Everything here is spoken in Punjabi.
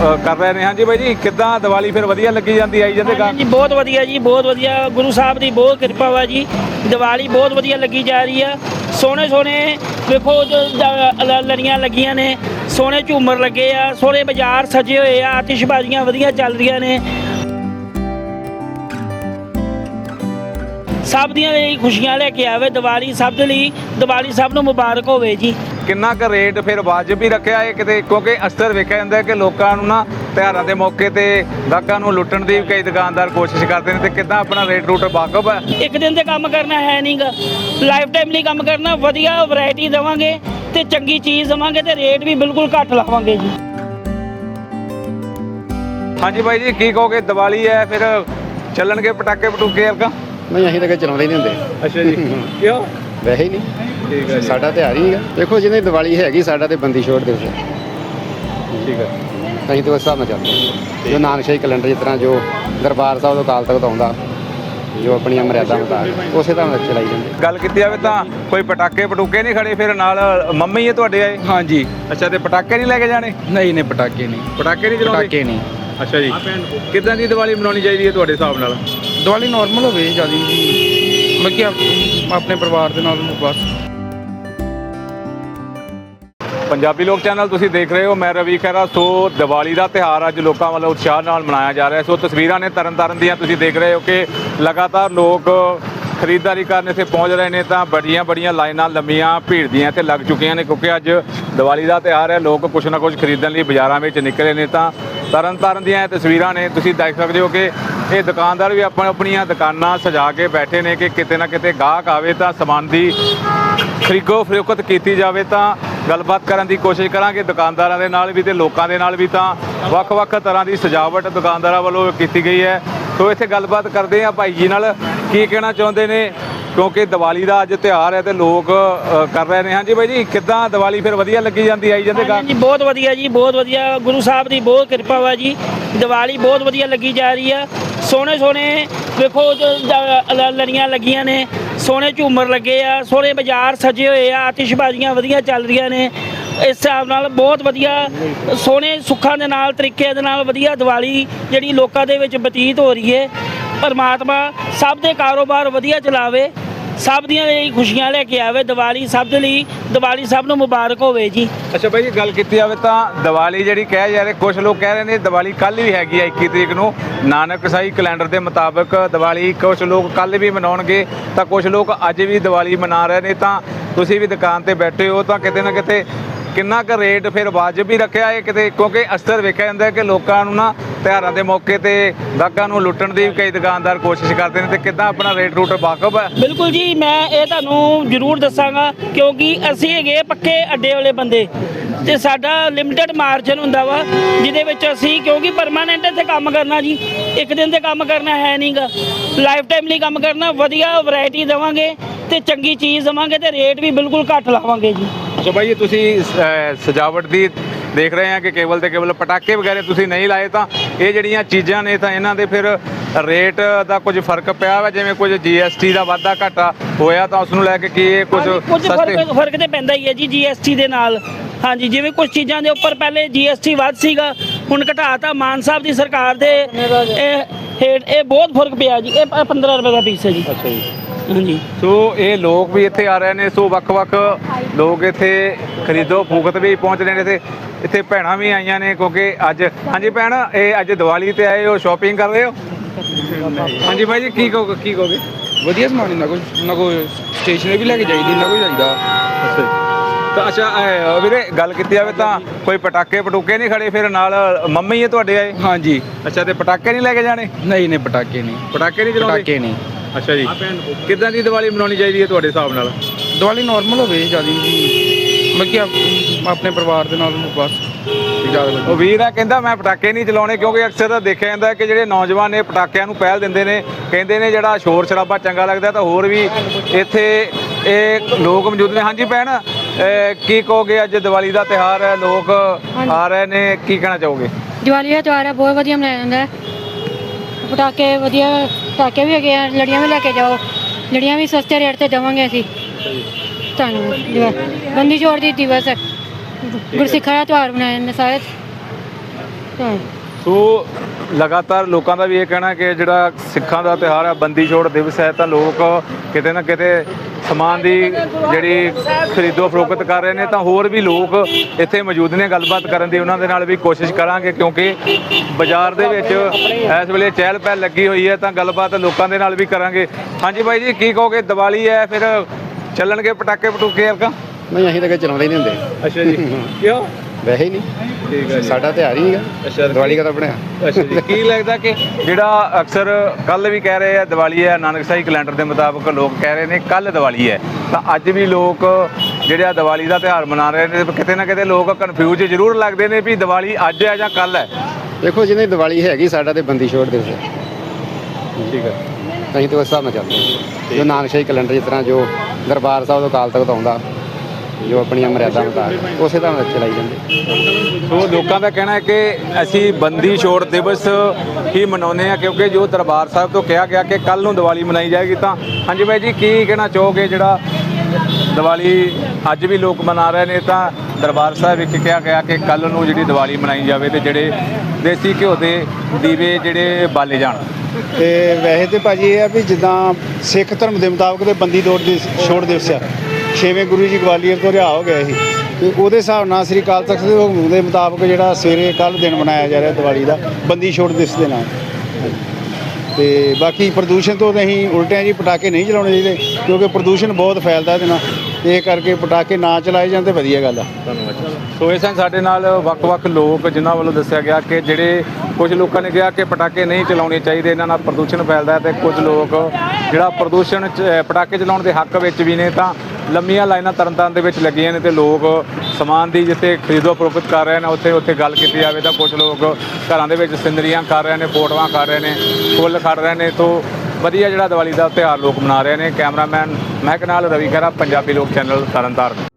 ਕਰ ਰਹੇ ਨੇ। ਹਾਂਜੀ ਬਾਈ ਜੀ, ਕਿੱਦਾਂ ਦੀਵਾਲੀ ਫਿਰ ਵਧੀਆ ਲੱਗੀ ਜਾਂਦੀ ਆਈ ਜਾਂਦੇ ਗਾ ਹਾਂਜੀ ਬਹੁਤ ਵਧੀਆ ਜੀ, ਬਹੁਤ ਵਧੀਆ। ਗੁਰੂ ਸਾਹਿਬ ਦੀ ਬਹੁਤ ਕਿਰਪਾ ਵਾ ਜੀ। ਦੀਵਾਲੀ ਬਹੁਤ ਵਧੀਆ ਲੱਗੀ ਜਾ ਰਹੀ ਆ। ਸੋਹਣੇ ਸੋਹਣੇ ਵੇਖੋ ਜੋ ਜ- ਲ- ਲੜੀਆਂ ਲੱਗੀਆਂ ਨੇ। ਸੋਹਣੇ ਝੂਮਰ ਲੱਗੇ ਆ, ਸੋਹਣੇ ਬਾਜ਼ਾਰ ਸਜੇ ਹੋਏ ਆ, ਆਤਿਸ਼ਬਾਜ਼ੀਆਂ ਵਧੀਆ ਚੱਲ ਰਹੀਆਂ ਨੇ। ਸਭ ਦੀਆਂ ਲਈ ਖੁਸ਼ੀਆਂ ਲੈ ਕੇ ਆਵੇ ਦੀਵਾਲੀ। ਸਭ ਦੇ ਲਈ ਦੀਵਾਲੀ ਸਭ ਨੂੰ ਮੁਬਾਰਕ ਹੋਵੇ ਜੀ। ਕਿੰਨਾ ਕੁ ਰੇਟ ਫਿਰ ਵਾਜਬ ਹੀ ਰੱਖਿਆ ਹੈ ਕਿਤੇ? ਕਿਉਂਕਿ ਅਕਸਰ ਵੇਖਿਆ ਜਾਂਦਾ ਹੈ ਕਿ ਲੋਕਾਂ ਨੂੰ ਨਾ ਤਿਉਹਾਰਾਂ ਦੇ ਮੌਕੇ ਤੇ ਗਾਹਕਾਂ ਨੂੰ ਲੁੱਟਣ ਦੀ ਕਈ ਦੁਕਾਨਦਾਰ ਕੋਸ਼ਿਸ਼ ਕਰਦੇ ਨੇ ਤੇ ਕਿੱਦਾਂ ਆਪਣਾ ਰੇਟ ਰੂਟ ਵਾਕਬ ਹੈ? ਇੱਕ ਦਿਨ ਤੇ ਕੰਮ ਕਰਨਾ ਹੈ ਨਹੀਂਗਾ ਲਾਈਫ ਟਾਈਮ ਲਈ ਕੰਮ ਕਰਨਾ ਵਧੀਆ ਵੈਰਾਈਟੀ ਦੇਵਾਂਗੇ ਤੇ ਚੰਗੀ ਚੀਜ਼ ਦੇਵਾਂਗੇ ਤੇ ਰੇਟ ਵੀ ਬਿਲਕੁਲ ਘੱਟ ਲਾਵਾਂਗੇ ਜੀ। ਹਾਂਜੀ ਬਾਈ ਜੀ ਕੀ ਕਹੋਗੇ? ਦੀਵਾਲੀ ਹੈ ਫਿਰ ਚੱਲਣਗੇ ਪਟਾਕੇ ਪਟੂਕੇ ਹਲਕਾ? ਨਹੀਂ ਅਸੀਂ ਤਾਂ ਕਦੇ ਚਲਾਉਂਦੇ ਹੀ ਨਹੀਂ ਹੁੰਦੇ। ਅੱਛਾ ਜੀ। ਕਿਉਂ? ਵੈਸੇ ਹੀ ਨਹੀਂ। ਠੀਕ ਹੈ ਸਾਡਾ ਤਿਉਹਾਰ ਹੀ ਹੈਗਾ। ਦੇਖੋ ਜਿਹਨੇ ਦੀਵਾਲੀ ਹੈਗੀ ਸਾਡਾ ਤੇ ਬੰਦੀ ਛੋੜ ਦਿਵਸ ਹੈ। ਠੀਕ ਹੈ। ਅਸੀਂ ਤਾਂ ਉਸ ਹਿਸਾਬ ਨਾਲ ਚੱਲਦੇ ਹਾਂ। ਜੋ ਨਾਨਕਸ਼ਾਹੀ ਕੈਲੰਡਰ ਜਿਸ ਤਰ੍ਹਾਂ ਜੋ ਦਰਬਾਰ ਸਾਹਿਬ ਤੋਂ ਕਾਲ ਤੱਕ ਆਉਂਦਾ ਜੋ ਆਪਣੀਆਂ ਮਰਿਆਦਾ ਮੁਤਾਬਕ ਉਸੇ ਤਰ੍ਹਾਂ ਚਲਾਈ ਜਾਂਦੇ। ਗੱਲ ਕੀਤੀ ਜਾਵੇ ਤਾਂ ਕੋਈ ਪਟਾਕੇ ਪਟੂਕੇ ਨਹੀਂ ਖੜੇ ਫਿਰ ਨਾਲ ਮੰਮੀ ਹੈ ਤੁਹਾਡੇ ਆਏ? ਹਾਂਜੀ। ਅੱਛਾ ਤੇ ਪਟਾਕੇ ਨਹੀਂ ਲੈ ਕੇ ਜਾਣੇ? ਨਹੀਂ ਨਹੀਂ ਪਟਾਕੇ ਨਹੀਂ। ਪਟਾਕੇ ਨਹੀਂ ਚਲਾਉਂਦੇ? ਪਟਾਕੇ ਨਹੀਂ। ਅੱਛਾ ਜੀ। ਕਿੱਦਾਂ ਦੀ ਦੀਵਾਲੀ ਮਨਾਉਣੀ ਚਾਹੀਦੀ ਹੈ ਤੁਹਾਡੇ ਹਿਸਾਬ ਨਾਲ? ਦੀਵਾਲੀ ਨਾਰਮਲ ਹੋਵੇ ਜ਼ਿਆਦਾ ਜੀ। ਬਾਕੀ ਆਪ- ਆਪਣੇ ਪਰਿਵਾਰ ਦੇ ਨਾਲ ਬਸ। ਪੰਜਾਬੀ ਲੋਕ ਚੈਨਲ ਤੁਸੀਂ ਦੇਖ ਰਹੇ ਹੋ, ਮੈਂ ਰਵੀ ਖਹਿਰਾ। ਸੋ ਦੀਵਾਲੀ ਦਾ ਤਿਹਾਰ ਅੱਜ ਲੋਕਾਂ ਵੱਲੋਂ ਉਤਸ਼ਾਹ ਨਾਲ ਮਨਾਇਆ ਜਾ ਰਿਹਾ ਸੋ ਤਸਵੀਰਾਂ ਨੇ ਤਰਨਤਾਰਨ ਦੀਆਂ ਤੁਸੀਂ ਦੇਖ ਰਹੇ ਹੋ ਕਿ ਲਗਾਤਾਰ ਲੋਕ ਖਰੀਦਦਾਰੀ ਕਰਨ ਇੱਥੇ ਪਹੁੰਚ ਰਹੇ ਨੇ ਤਾਂ ਬੜੀਆਂ ਬੜੀਆਂ ਲਾਈਨਾਂ ਲੰਮੀਆਂ ਭੀੜ ਦੀਆਂ ਇੱਥੇ ਲੱਗ ਚੁੱਕੀਆਂ ਨੇ ਕਿਉਂਕਿ ਅੱਜ ਦੀਵਾਲੀ ਦਾ ਤਿਹਾਰ ਹੈ, ਲੋਕ ਕੁਛ ਨਾ ਕੁਛ ਖਰੀਦਣ ਲਈ ਬਾਜ਼ਾਰਾਂ ਵਿੱਚ ਨਿਕਲੇ ਨੇ ਤਾਂ ਤਰਨ ਤਰਨਤਾਰਨ ਦੀਆਂ ਇਹ ਤਸਵੀਰਾਂ ਨੇ। ਤੁਸੀਂ ਦੇਖ ਸਕਦੇ ਹੋ ਕਿ ਇਹ ਦੁਕਾਨਦਾਰ ਵੀ ਆਪਣ ਆਪਣੀਆਂ ਦੁਕਾਨਾਂ ਸਜਾ ਕੇ ਬੈਠੇ ਨੇ ਕਿ ਕਿਤੇ ਨਾ ਕਿਤੇ ਗਾਹਕ ਆਵੇ ਤਾਂ ਸਮਾਨ ਦੀ ਖਰੀਦੋ ਫਰੋਖਤ ਕੀਤੀ ਜਾਵੇ ਤਾਂ ਗੱਲਬਾਤ ਕਰਨ ਦੀ ਕੋਸ਼ਿਸ਼ ਕਰਾਂਗੇ। ਦੁਕਾਨਦਾਰਾਂ ਦੇ ਨਾਲ ਵੀ ਤੇ ਲੋਕਾਂ ਦੇ ਨਾਲ ਵੀ ਤਾਂ ਵੱਖ-ਵੱਖ ਤਰ੍ਹਾਂ ਦੀ ਸਜਾਵਟ ਦੁਕਾਨਦਾਰਾਂ ਵੱਲੋਂ ਕੀਤੀ ਗਈ ਹੈ। ਸੋ ਇੱਥੇ ਗੱਲਬਾਤ ਕਰਦੇ ਆ ਭਾਈ ਜੀ ਨਾਲ। ਕੀ ਕਹਿਣਾ ਚਾਹੁੰਦੇ ਨੇ? ਕਿਉਂਕਿ ਦੀਵਾਲੀ ਦਾ ਅੱਜ ਤਿਉਹਾਰ ਹੈ ਤੇ ਲੋਕ ਕਰ ਰਹੇ ਨੇ। ਹਾਂਜੀ ਬਾਈ ਜੀ, ਕਿੱਦਾਂ ਦੀਵਾਲੀ ਫਿਰ ਵਧੀਆ ਲੱਗੀ ਜਾਂਦੀ, ਆਈ ਜਾਂਦੇ ਗਾ ਹਾਂਜੀ, ਬਹੁਤ ਵਧੀਆ ਜੀ, ਬਹੁਤ ਵਧੀਆ। ਗੁਰੂ ਸਾਹਿਬ ਦੀ ਬਹੁਤ ਕਿਰਪਾ ਵਾ ਜੀ। ਦੀਵਾਲੀ ਬਹੁਤ ਵਧੀਆ ਲੱਗੀ ਜਾ ਰਹੀ ਆ। ਸੋਹਣੇ ਸੋਹਣੇ, ਵੇਖੋ ਲੜੀਆਂ ਲੱਗੀਆਂ ਨੇ। ਸੋਹਣੇ ਝੂਮਰ ਲੱਗੇ ਆ, ਸੋਹਣੇ ਬਾਜ਼ਾਰ ਸਜੇ ਹੋਏ ਆ, ਆਤਿਸ਼ਬਾਜ਼ੀਆਂ ਵਧੀਆ ਚੱਲ ਰਹੀਆਂ ਨੇ। ਇਸ ਹਿਸਾਬ ਨਾਲ ਬਹੁਤ ਵਧੀਆ, ਸੋਹਣੇ ਸੁੱਖਾਂ ਦੇ ਨਾਲ, ਤਰੀਕੇ ਦੇ ਨਾਲ ਵਧੀਆ ਦੀਵਾਲੀ ਜਿਹੜੀ ਲੋਕਾਂ ਦੇ ਵਿੱਚ ਬਤੀਤ ਹੋ ਰਹੀ ਹੈ। ਪਰਮਾਤਮਾ ਸਭ ਦੇ ਕਾਰੋਬਾਰ ਵਧੀਆ ਚਲਾਵੇ, ਸਭ ਦੀਆਂ ਲਈ ਖੁਸ਼ੀਆਂ ਲੈ ਕੇ ਆਵੇ। ਦੀਵਾਲੀ ਸਭ ਦੇ ਲਈ, ਦੀਵਾਲੀ ਸਭ ਨੂੰ ਮੁਬਾਰਕ ਹੋਵੇ ਜੀ। ਅੱਛਾ ਬਾਈ ਜੀ, ਗੱਲ ਕੀਤੀ ਜਾਵੇ ਤਾਂ ਦੀਵਾਲੀ ਜਿਹੜੀ ਕਹਿ ਜਾ ਰਹੇ ਕੁਝ ਲੋਕ ਕਹਿ ਰਹੇ ਨੇ ਦੀਵਾਲੀ ਕੱਲ ਵੀ ਹੈਗੀ ਆ 21 ਤਰੀਕ ਨੂੰ। ਨਾਨਕ ਸਾਈ ਕੈਲੰਡਰ ਦੇ ਮੁਤਾਬਕ ਦੀਵਾਲੀ ਕੁਝ ਲੋਕ ਕੱਲ ਵੀ ਮਨਾਉਣਗੇ, ਤਾਂ ਕੁਝ ਲੋਕ ਅੱਜ ਵੀ ਦੀਵਾਲੀ ਮਨਾ ਰਹੇ ਨੇ। ਤਾਂ ਤੁਸੀਂ ਵੀ ਦੁਕਾਨ ਤੇ ਬੈਠੇ ਹੋ, ਤਾਂ ਕਿਤੇ ਨਾ ਕਿਤੇ ਕਿੰਨਾ ਕੁ ਰੇਟ ਫਿਰ ਵਾਜਬ ਹੀ ਰੱਖਿਆ ਹੈ ਕਿਤੇ? ਕਿਉਂਕਿ ਅਕਸਰ ਵੇਖਿਆ ਜਾਂਦਾ ਹੈ ਕਿ ਲੋਕਾਂ ਨੂੰ ਨਾ ਤਿਉਹਾਰਾਂ ਦੇ ਮੌਕੇ ਤੇ ਗਾਹਕਾਂ ਨੂੰ ਲੁੱਟਣ ਦੀ ਕਈ ਦੁਕਾਨਦਾਰ ਕੋਸ਼ਿਸ਼ ਕਰਦੇ ਨੇ ਤੇ ਕਿੱਦਾਂ ਆਪਣਾ ਰੇਟ ਰੂਟ ਵਾਕਬ ਹੈ? ਬਿਲਕੁਲ ਜੀ, ਮੈਂ ਇਹ ਤੁਹਾਨੂੰ ਜ਼ਰੂਰ ਦੱਸਾਂਗਾ ਕਿਉਂਕਿ ਅਸੀਂ ਹੈਗੇ ਪੱਕੇ ਅੱਡੇ ਵਾਲੇ ਬੰਦੇ ਤੇ ਸਾਡਾ ਲਿਮਟਿਡ ਮਾਰਜਨ ਹੁੰਦਾ ਵਾ, ਜਿਹਦੇ ਵਿੱਚ ਅਸੀਂ ਕਿਉਂਕਿ ਪਰਮਾਨੈਂਟ ਇੱਥੇ ਕੰਮ ਕਰਨਾ ਜੀ, ਇੱਕ ਦਿਨ ਤੇ ਕੰਮ ਕਰਨਾ ਹੈ ਨਹੀਂਗਾ ਲਾਈਫ ਟਾਈਮ ਲਈ ਕੰਮ ਕਰਨਾ, ਵਧੀਆ ਵੈਰਾਈਟੀ ਦੇਵਾਂਗੇ ਤੇ ਚੰਗੀ ਚੀਜ਼ ਦੇਵਾਂਗੇ ਤੇ ਰੇਟ ਵੀ ਬਿਲਕੁਲ ਘੱਟ ਲਾਵਾਂਗੇ ਜੀ। ਸੋ ਭਾਈ ਤੁਸੀਂ ਸਜਾਵਟ ਦੀ ਦੇਖ ਰਹੇ ਆ ਕਿ ਕੇਵਲ ਤੇ ਕੇਵਲ ਪਟਾਕੇ ਵਗੈਰੇ ਤੁਸੀਂ ਨਹੀਂ ਲਾਏ ਤਾਂ ਇਹ ਜਿਹੜੀਆਂ ਚੀਜ਼ਾਂ ਨੇ ਤਾਂ ਇਹਨਾਂ ਦੇ ਫਿਰ ਰੇਟ ਦਾ ਕੁਝ ਫ਼ਰਕ ਪਿਆ ਵਾ? ਜਿਵੇਂ ਕੁਝ GST ਦਾ ਵਾਧਾ ਘਾਟਾ ਹੋਇਆ ਤਾਂ ਉਸ ਨੂੰ ਲੈ ਕੇ ਕੀ ਇਹ ਕੁਝ ਸਸਤੇ? ਫ਼ਰਕ ਤੇ ਪੈਂਦਾ ਹੀ ਹੈ ਜੀ GST ਦੇ ਨਾਲ। ਹਾਂਜੀ ਜਿਵੇਂ ਕੁਝ ਚੀਜ਼ਾਂ ਦੇ ਉੱਪਰ ਪਹਿਲੇ GST ਵੱਧ ਸੀਗਾ ਹੁਣ ਘਟਾਤਾ। ਮਾਨ ਸਾਹਿਬ ਦੀ ਸਰਕਾਰ ਦੇ ਇਹ ਇਹ ਬਹੁਤ ਫ਼ਰਕ ਪਿਆ ਜੀ। ਇਹ 15 ਰੁਪਏ ਦਾ ਪੀਸ ਹੈ ਜੀ। ਅੱਛਾ ਜੀ। ਹਾਂਜੀ। ਸੋ ਇਹ ਲੋਕ ਵੀ ਇੱਥੇ ਆ ਰਹੇ ਨੇ ਸੋ ਵੱਖ-ਵੱਖ ਲੋਕ ਇੱਥੇ ਖਰੀਦੋ ਫੂਕਤ ਵੀ ਪਹੁੰਚ ਰਹੇ ਨੇ ਤੇ ਇੱਥੇ ਭੈਣਾਂ ਵੀ ਆਈਆਂ ਨੇ ਕਿਉਂਕਿ ਅੱਜ ਹਾਂਜੀ ਭੈਣ ਇਹ ਅੱਜ ਦੀਵਾਲੀ ਤੇ ਆਏ ਹੋ ਸ਼ਾਪਿੰਗ ਕਰ ਰਹੇ ਹੋ? ਹਾਂਜੀ ਭਾਈ ਜੀ ਕੀ ਕਹੋ ਕੀ ਕਹੋਗੇ? ਵਧੀਆ ਸਮਾਨ ਇਹਨਾਂ ਕੋਈ ਨਾ ਕੋਈ ਸਟੇਸ਼ਨਰੀ ਵੀ ਲੈ ਕੇ ਜਾਈਦੀ ਨਾ ਕੋਈ ਚਾਹੀਦਾ ਤਾਂ ਅੱਛਾ ਵੀਰੇ ਗੱਲ ਕੀਤੀ ਜਾਵੇ ਤਾਂ ਕੋਈ ਪਟਾਕੇ ਪਟੂਕੇ ਨਹੀਂ ਖੜੇ ਫਿਰ ਨਾਲ ਮੰਮੀ ਹੈ ਤੁਹਾਡੇ ਆਏ? ਹਾਂਜੀ। ਅੱਛਾ ਤੇ ਪਟਾਕੇ ਨਹੀਂ ਲੈ ਕੇ ਜਾਣੇ? ਨਹੀਂ ਨਹੀਂ ਪਟਾਕੇ ਨਹੀਂ। ਪਟਾਕੇ ਨਹੀਂ ਚਲਾਉਂਦੇ? ਪਟਾਕੇ ਨਹੀਂ। ਅੱਛਾ ਜੀ। ਕਿੱਦਾਂ ਦੀ ਦੀਵਾਲੀ ਮਨਾਉਣੀ ਚਾਹੀਦੀ ਹੈ ਤੁਹਾਡੇ ਹਿਸਾਬ ਨਾਲ? ਦੀਵਾਲੀ ਨਾਰਮਲ ਹੋਵੇ ਜ਼ਿਆਦਾ ਜੀ। ਬਾਕੀ ਆਪ- ਆਪਣੇ ਪਰਿਵਾਰ ਦੇ ਨਾਲ ਬਸ ਜ਼ਿਆਦਾ ਉਹ ਵੀਰ ਆ ਕਹਿੰਦਾ ਮੈਂ ਪਟਾਕੇ ਨਹੀਂ ਚਲਾਉਣੇ ਕਿਉਂਕਿ ਅਕਸਰ ਦੇਖਿਆ ਜਾਂਦਾ ਕਿ ਜਿਹੜੇ ਨੌਜਵਾਨ ਨੇ ਪਟਾਕਿਆਂ ਨੂੰ ਪਹਿਲ ਦਿੰਦੇ ਨੇ ਕਹਿੰਦੇ ਨੇ ਜਿਹੜਾ ਸ਼ੋਰ ਸ਼ਰਾਬਾ ਚੰਗਾ ਲੱਗਦਾ ਤਾਂ ਹੋਰ ਵੀ ਇੱਥੇ ਇਹ ਲੋਕ ਮੌਜੂਦ ਨੇ। ਹਾਂਜੀ ਭੈਣ ਅਹ ਕੀ ਕਹੋਗੇ ਅੱਜ ਦੀਵਾਲੀ ਦਾ ਤਿਹਾਰ ਹੈ ਲੋਕ ਆ ਰਹੇ ਨੇ ਕੀ ਕਹਿਣਾ ਚਾਹੋਗੇ? ਦੀਵਾਲੀ ਦਾ ਤਿਉਹਾਰ ਹੈ ਬਹੁਤ ਵਧੀਆ ਮਨਾਇਆ ਜਾਂਦਾ ਹੈ। ਪਟਾਕੇ ਵਧੀਆ ਪਟਾਕੇ ਵੀ ਹੈਗੇ ਆ, ਲੜੀਆਂ ਵੀ ਲੈ ਕੇ ਜਾਓ। ਲੜੀਆਂ ਵੀ ਸਸਤੇ ਰੇਟ ਤੇ ਦੇਵਾਂਗੇ ਅਸੀਂ। ਤੁਹਾਨੂੰ ਦਿਵਾ- ਬੰਦੀ ਛੋੜ ਦੀ ਦਿਵਸ ਗੁਰਸਿੱਖਾਂ ਦਾ ਤਿਉਹਾਰ ਮਨਾਇਆ ਜਾਂਦਾ ਸਾਰੇ। ਹਾਂ। ਸੋ, ਲਗਾਤਾਰ ਲੋਕਾਂ ਦਾ ਵੀ ਇਹ ਕਹਿਣਾ ਕਿ ਜਿਹੜਾ ਸਿੱਖਾਂ ਦਾ ਤਿਉਹਾਰ ਹੈ ਬੰਦੀ ਛੋੜ ਦਿਵਸ ਹੈ, ਤਾਂ ਲੋਕ ਕਿਤੇ ਨਾ ਕਿਤੇ ਸਮਾਨ ਦੀ ਜਿਹੜੀ ਖਰੀਦੋ ਫਰੋਖਤ ਕਰ ਰਹੇ ਨੇ ਤਾਂ ਹੋਰ ਵੀ ਲੋਕ ਇੱਥੇ ਮੌਜੂਦ ਨੇ ਗੱਲਬਾਤ ਕਰਨ ਦੀ ਉਹਨਾਂ ਦੇ ਨਾਲ ਵੀ ਕੋਸ਼ਿਸ਼ ਕਰਾਂਗੇ ਕਿਉਂਕਿ ਬਾਜ਼ਾਰ ਦੇ ਵਿੱਚ ਇਸ ਵੇਲੇ ਚਹਿਲ ਪਹਿਲ ਲੱਗੀ ਹੋਈ ਹੈ ਤਾਂ ਗੱਲਬਾਤ ਲੋਕਾਂ ਦੇ ਨਾਲ ਵੀ ਕਰਾਂਗੇ। ਹਾਂਜੀ ਬਾਈ ਜੀ ਕੀ ਕਹੋਗੇ ਦੀਵਾਲੀ ਹੈ ਫਿਰ ਚੱਲਣਗੇ ਪਟਾਕੇ ਪਟੂਕੇ ਹਲਕਾ ਨਹੀਂ ਅਸੀਂ ਤਾਂ ਚਲਾਉਂਦੇ ਨਹੀਂ ਹੁੰਦੇ। ਅੱਛਾ ਜੀ। ਕਿਉਂ? ਵੈਸੇ ਹੀ ਨਹੀਂ। ਠੀਕ ਹੈ ਸਾਡਾ ਤਿਉਹਾਰ ਹੀ ਅੱਛਾ ਦੀਵਾਲੀ ਕਦੋਂ ਬਣਿਆ? ਅੱਛਾ ਜੀ। ਕੀ ਲੱਗਦਾ ਕਿ ਜਿਹੜਾ ਅਕਸਰ ਕੱਲ ਵੀ ਕਹਿ ਰਹੇ ਆ ਦੀਵਾਲੀ ਹੈ ਨਾਨਕ ਸਾਈ ਕੈਲੰਡਰ ਦੇ ਮੁਤਾਬਕ ਲੋਕ ਕਹਿ ਰਹੇ ਨੇ ਕੱਲ ਦੀਵਾਲੀ ਹੈ। ਤਾਂ ਅੱਜ ਵੀ ਲੋਕ ਜਿਹੜੇ ਦੀਵਾਲੀ ਦਾ ਤਿਉਹਾਰ ਮਨਾ ਰਹੇ ਨੇ ਤੇ ਕਿਤੇ ਨਾ ਕਿਤੇ ਲੋਕ ਕਨਫਿਊਜ਼ ਜ਼ਰੂਰ ਲੱਗਦੇ ਨੇ ਵੀ ਦੀਵਾਲੀ ਅੱਜ ਹੈ ਜਾਂ ਕੱਲ ਹੈ। ਦੇਖੋ ਜਿਹਨੇ ਦੀਵਾਲੀ ਹੈਗੀ ਸਾਡਾ ਤੇ ਬੰਦੀ ਛੋੜ ਦਿਵਸ ਹੈ ਠੀਕ ਹੈ। ਅਸੀਂ ਤਾਂ ਉਸ ਹਿਸਾਬ ਨਾਲ ਚੱਲਦੇ ਹਾਂ। ਜੋ ਨਾਨਕਸ਼ਾਹੀ ਕੈਲੰਡਰ ਜਿਸ ਤਰ੍ਹਾਂ ਜੋ ਦਰਬਾਰ ਸਾਹਿਬ ਤੋਂ ਕਾਲ ਤੱਕ ਆਉਂਦਾ ਜੋ ਆਪਣੀਆਂ ਮਰਿਆਦਾ ਮੁਤਾਬਕ ਉਸੇ ਤਰ੍ਹਾਂ ਚਲਾਈ ਜਾਂਦੇ। ਸੋ ਲੋਕਾਂ ਦਾ ਕਹਿਣਾ ਹੈ ਕਿ ਅਸੀਂ ਬੰਦੀ ਛੋੜ ਦਿਵਸ ਹੀ ਮਨਾਉਂਦੇ ਆ ਕਿਉਂਕਿ ਜੋ ਦਰਬਾਰ ਸਾਹਿਬ ਤੋਂ ਕਿਹਾ ਗਿਆ ਕਿ ਕੱਲ ਨੂੰ ਦੀਵਾਲੀ ਮਨਾਈ ਜਾਏਗੀ ਤਾਂ ਹਾਂਜੀ ਬਾਈ ਜੀ ਕੀ ਕਹਿਣਾ ਚਾਹੋਗੇ ਜਿਹੜਾ ਦੀਵਾਲੀ ਅੱਜ ਵੀ ਲੋਕ ਮਨਾ ਰਹੇ ਨੇ ਤਾਂ ਦਰਬਾਰ ਸਾਹਿਬ ਵਿੱਚ ਕਿਹਾ ਗਿਆ ਕਿ ਕੱਲ ਨੂੰ ਜਿਹੜੀ ਦੀਵਾਲੀ ਮਨਾਈ ਜਾਵੇ ਤੇ ਜਿਹੜੇ ਦੇਸੀ ਘਿਓ ਦੇ ਦੀਵੇ ਜਿਹੜੇ ਬਾਲੇ ਜਾਣ। ਤੇ ਵੈਸੇ ਤੇ ਭਾਜੀ ਇਹ ਆ ਵੀ ਜਿੱਦਾਂ ਸਿੱਖ ਧਰਮ ਦੇ ਮੁਤਾਬਕ ਤੇ ਬੰਦੀ ਦੌੜ ਦੀ ਛੋੜ ਦਿਵਸ ਆ। ਛੇਵੇਂ ਗੁਰੂ ਜੀ ਗਵਾਲੀਅਰ ਤੋਂ ਰਿਹਾ ਹੋ ਗਏ ਸੀ। ਤੇ ਉਹਦੇ ਹਿਸਾਬ ਨਾਲ ਸ੍ਰੀ ਅਕਾਲ ਤਖਤ ਦੇ ਹੁਕਮ ਦੇ ਮੁਤਾਬਕ ਜਿਹੜਾ ਸਵੇਰੇ ਕੱਲ ਦਿਨ ਮਨਾਇਆ ਜਾ ਰਿਹਾ ਦੀਵਾਲੀ ਦਾ, ਬੰਦੀ ਛੋੜ ਦਿਵਸ ਦੇ ਨਾਲ। ਤੇ ਬਾਕੀ ਪ੍ਰਦੂਸ਼ਣ ਤੋਂ ਤਾਂ ਅਸੀਂ ਉਲਟਿਆਂ ਜੀ ਪਟਾਕੇ ਨਹੀਂ ਚਲਾਉਣੇ ਚਾਹੀਦੇ, ਕਿਉਂਕਿ ਪ੍ਰਦੂਸ਼ਣ ਬਹੁਤ ਫੈਲਦਾ ਇਹਦੇ ਨਾਲ। ਇਹ ਕਰਕੇ ਪਟਾਕੇ ਨਾ ਚਲਾਏ ਜਾਣ ਤੇ ਵਧੀਆ ਗੱਲ ਆ। ਸੋ ਇਸ ਸਨ ਸਾਡੇ ਨਾਲ ਵੱਖ-ਵੱਖ ਲੋਕ, ਜਿਨ੍ਹਾਂ ਵੱਲੋਂ ਦੱਸਿਆ ਗਿਆ ਕਿ ਜਿਹੜੇ ਕੁਝ ਲੋਕਾਂ ਨੇ ਕਿਹਾ ਕਿ ਪਟਾਕੇ ਨਹੀਂ ਚਲਾਉਣੇ ਚਾਹੀਦੇ, ਇਹਨਾਂ ਨਾਲ ਪ੍ਰਦੂਸ਼ਣ ਫੈਲਦਾ ਹੈ ਤੇ ਕੁਝ ਲੋਕ ਜਿਹੜਾ ਪ੍ਰਦੂਸ਼ਣ ਚ- ਪਟਾਕੇ ਚਲਾਉਣ ਦੇ ਹੱਕ ਵਿੱਚ ਵੀ ਨੇ, ਤਾਂ ਲੰਮੀਆਂ ਲਾਈਨਾਂ ਤਰਨਤਾਰਨ ਦੇ ਵਿੱਚ ਲੱਗੀਆਂ ਨੇ ਤੇ ਲੋਕ ਸਮਾਨ ਦੀ ਜਿੱਥੇ ਖਰੀਦੋ ਫਰੋਖਤ ਕਰ ਰਹੇ ਨੇ, ਉੱਥੇ ਉੱਥੇ ਗੱਲ ਕੀਤੀ ਜਾਵੇ ਤਾਂ ਕੁਝ ਲੋਕ ਘਰਾਂ ਦੇ ਵਿੱਚ ਸਿੰਦਰੀਆਂ ਕਰ ਰਹੇ ਨੇ, ਫੋਟੋਆਂ ਕਰ ਰਹੇ ਨੇ, ਫੁੱਲ ਖੜ ਰਹੇ ਨੇ। ਤੋਂ ਵਧੀਆ ਜਿਹੜਾ ਦੀਵਾਲੀ ਦਾ ਤਿਉਹਾਰ ਲੋਕ ਮਨਾ ਰਹੇ ਨੇ। ਕੈਮਰਾਮੈਨ ਮਹਿਕ ਨਾਲ ਰਵੀ ਖਹਿਰਾ, ਪੰਜਾਬੀ ਲੋਕ ਚੈਨਲ ਤਰਨਤਾਰਨ।